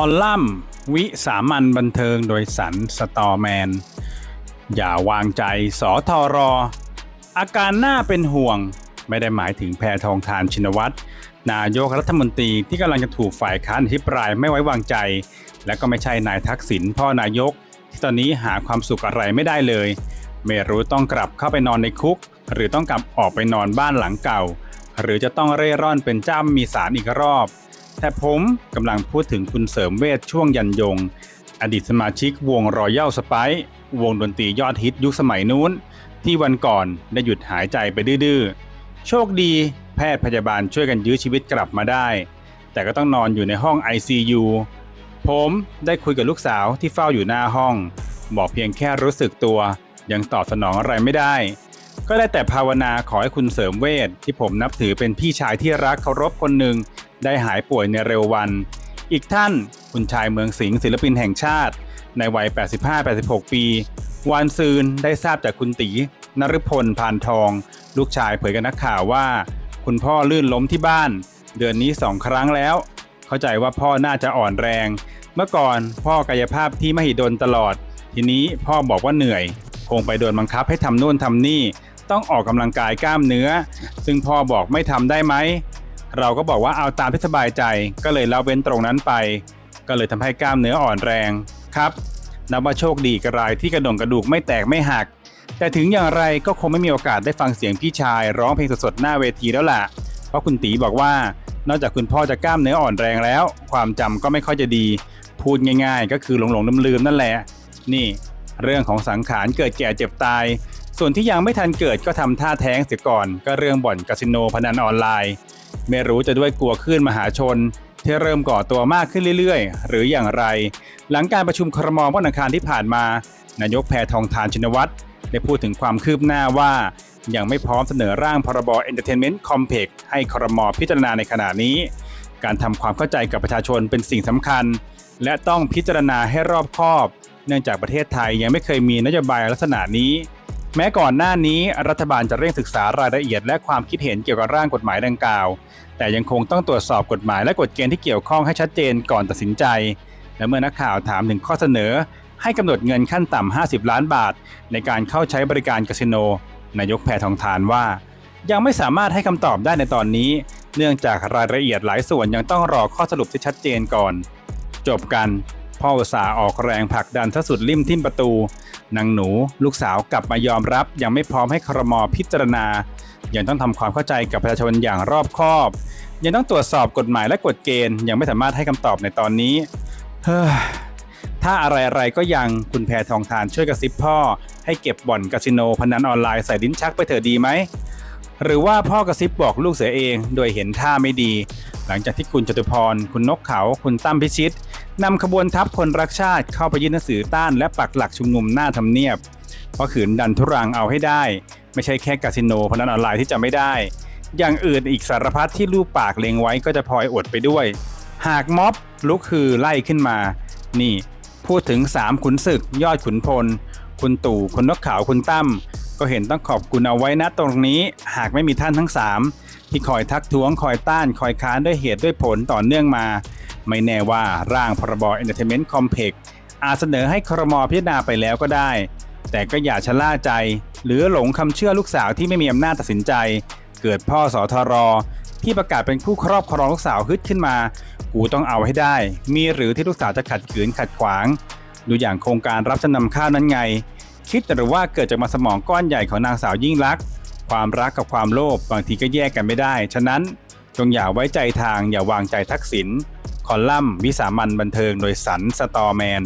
คอลัมน์วิสามันบันเทิงโดยสันสตอแมน อย่าวางใจสอทอรอ อาการน่าเป็นห่วง ไม่ได้หมายถึงแพทองทานชินวัตรนายกรัฐมนตรีที่กำลังจะถูกฝ่ายค้านอภิปรายไม่ไว้วางใจ และก็ไม่ใช่นายทักษิณพ่อนายก ที่ตอนนี้หาความสุขอะไรไม่ได้เลย ไม่รู้ต้องกลับเข้าไปนอนในคุก หรือต้องกลับออกไปนอนบ้านหลังเก่า หรือจะต้องเร่ร่อนเป็นจ้ามีสารอีกรอบ แต่ผมกำลังพูดถึงคุณเสริมเวชช่วงยันยง อดีตสมาชิกวงรอยัลสไปวงดนตรียอดฮิตยุคสมัยนู้น ที่วันก่อนได้หยุดหายใจไปดื้อๆ โชคดีแพทย์พยาบาลช่วยกันยื้อชีวิตกลับมาได้ แต่ก็ต้องนอนอยู่ในห้อง ICU ผมได้คุยกับลูกสาวที่เฝ้าอยู่หน้าห้อง บอกเพียงแค่รู้สึกตัว ยังตอบสนองอะไรไม่ได้ ก็ได้แต่ภาวนาขอให้คุณเสริมเวชที่ผมนับถือเป็นพี่ชายที่รักเคารพคนหนึ่ง ได้หายป่วยในเร็ววัน อีกท่านคุณชายเมืองสิงห์ศิลปินแห่งชาติ ในวัย 85-86 ปี วานซืนได้ทราบจากคุณตีนฤพลพานทอง ลูกชายเผยกับนักข่าวว่า คุณพ่อลื่นล้มที่บ้าน เดือนนี้สองครั้งแล้ว เข้าใจว่าพ่อน่าจะอ่อนแรง เมื่อก่อนพ่อกายภาพที่มหิดลตลอด ทีนี้พ่อบอกว่าเหนื่อย คงไปโดนบังคับให้ทำโน่นทำนี่ ต้องออกกำลังกายกล้ามเนื้อ ซึ่งพ่อบอกไม่ทำได้ไหม เราก็บอกว่าเอาตามที่สบายใจ ก็เลยเละเว้นตรงนั้นไป ก็เลยทำให้กล้ามเนื้ออ่อนแรงครับ นับว่าโชคดีกระไรที่กระดงกระดูกไม่แตกไม่หัก แต่ถึงอย่างไรก็คงไม่มีโอกาสได้ฟังเสียงพี่ชาย ร้องเพลงสดๆหน้าเวทีแล้วล่ะ เพราะคุณตีบอกว่า นอกจากคุณพ่อจะกล้ามเนื้ออ่อนแรงแล้ว ความจำก็ไม่ค่อยจะดี พูดง่าย ๆ ก็คือหลงๆลืมๆนั่นแหละ นี่ เรื่องของสังขารเกิดแก่เจ็บตาย ส่วนที่ยังไม่ทันเกิดก็ทำท่าแท้งเสียก่อน ก็เรื่องบ่อนคาสิโนพนันออนไลน์ ไม่รู้จะด้วยกลัวคลื่นมหาชน ที่เริ่มก่อตัวมากขึ้นเรื่อยๆ หรืออย่างไร หลังการประชุมครมวันอังคารที่ผ่านมา นายกแพทองทานชินวัตรได้พูดถึงความคืบหน้าว่า ยังไม่พร้อมเสนอร่างพรบ Entertainment Complex ให้ครมพิจารณาในขณะนี้ การทำความเข้าใจกับประชาชนเป็นสิ่งสำคัญ และต้องพิจารณาให้รอบคอบ เนื่องจากประเทศไทยยังไม่เคยมีนโยบายลักษณะนี้ แม้ก่อนหน้านี้รัฐบาลจะเร่งศึกษารายละเอียดและความคิดเห็นเกี่ยวกับร่างกฎหมายดังกล่าว แต่ยังคงต้องตรวจสอบกฎหมายและกฎเกณฑ์ที่เกี่ยวข้องให้ชัดเจนก่อนตัดสินใจ และเมื่อนักข่าวถามถึงข้อเสนอ ให้กำหนดเงินขั้นต่ำ 50 ล้านบาท ในการเข้าใช้บริการคาสิโน นายกแพทองทานว่า ยังไม่สามารถให้คำตอบได้ในตอนนี้ เนื่องจากรายละเอียดหลายส่วนยังต้องรอข้อสรุปที่ชัดเจนก่อน จบกันพ่ออุตสาออกแรงผลักดันทสุดริมทิ่มประตู นางหนูลูกสาวกลับมายอมรับ ยังไม่พร้อมให้ครมพิจารณา ยังต้องทำความเข้าใจกับประชาชนอย่างรอบคอบ ยังต้องตรวจสอบกฎหมายและกฎเกณฑ์ ยังไม่สามารถให้คำตอบในตอนนี้เฮ้อถ้าอะไรๆก็ยังคุณแพทองทานช่วยกระซิบพ่อ ให้เก็บบ่อนคาสิโนพนันออนไลน์ใส่ลิ้นชักไปเถอะดีไหมหรือว่าพ่อกระซิบบอกลูกเสือเอง โดยเห็นท่าไม่ดี หลังจากที่คุณจตุพร คุณนกเขา คุณตั้มพิชิต นำขบวนทัพคนรักชาติเข้าไปยื่นหนังสือต้านและปักหลักชุมนุมหน้าทำเนียบ เพราะขืนดันทุรังเอาให้ได้ ไม่ใช่แค่คาสิโนพนันออนไลน์ที่จะไม่ได้ อย่างอื่นอีกสารพัดที่ลูกปากเลงไว้ก็จะพลอยอดไปด้วย หากม็อบลุกคือไล่ขึ้นมา นี่ พูดถึง 3 ขุนศึก ยอดขุนพล คุณตู่คุณนกขาวคุณตั้มก็เห็นต้องขอบคุณเอาไว้นะตรงนี้ หากไม่มีท่านทั้ง 3 ที่คอยทักท้วงคอยต้านคอยค้านด้วยเหตุด้วยผลต่อเนื่องมา ไม่แน่ว่าร่างพรบ Entertainment Complex อาจเสนอให้ครมพิจารณาไปแล้วก็ได้ แต่ก็อย่าชะล่าใจ หรือหลงคำเชื่อลูกสาวที่ไม่มีอำนาจตัดสินใจ เกิดพ่อสอทรที่ประกาศเป็นผู้ครอบครองลูกสาวฮึดขึ้นมา กูต้องเอาให้ได้ มีหรือที่ลูกสาวจะขัดขืนขัดขวาง ดูอย่างโครงการรับจำนำข้าวนั้นไง คิดหรือว่าเกิดจากมาสมองก้อนใหญ่ของนางสาวยิ่งลักษณ์ความรักกับความโลภบางทีก็แยกกันไม่ได้ ฉะนั้นจงอย่าไว้ใจทางอย่าวางใจทักษิณ คอลัมน์วิสามันบันเทิงโดยสันสตอแมน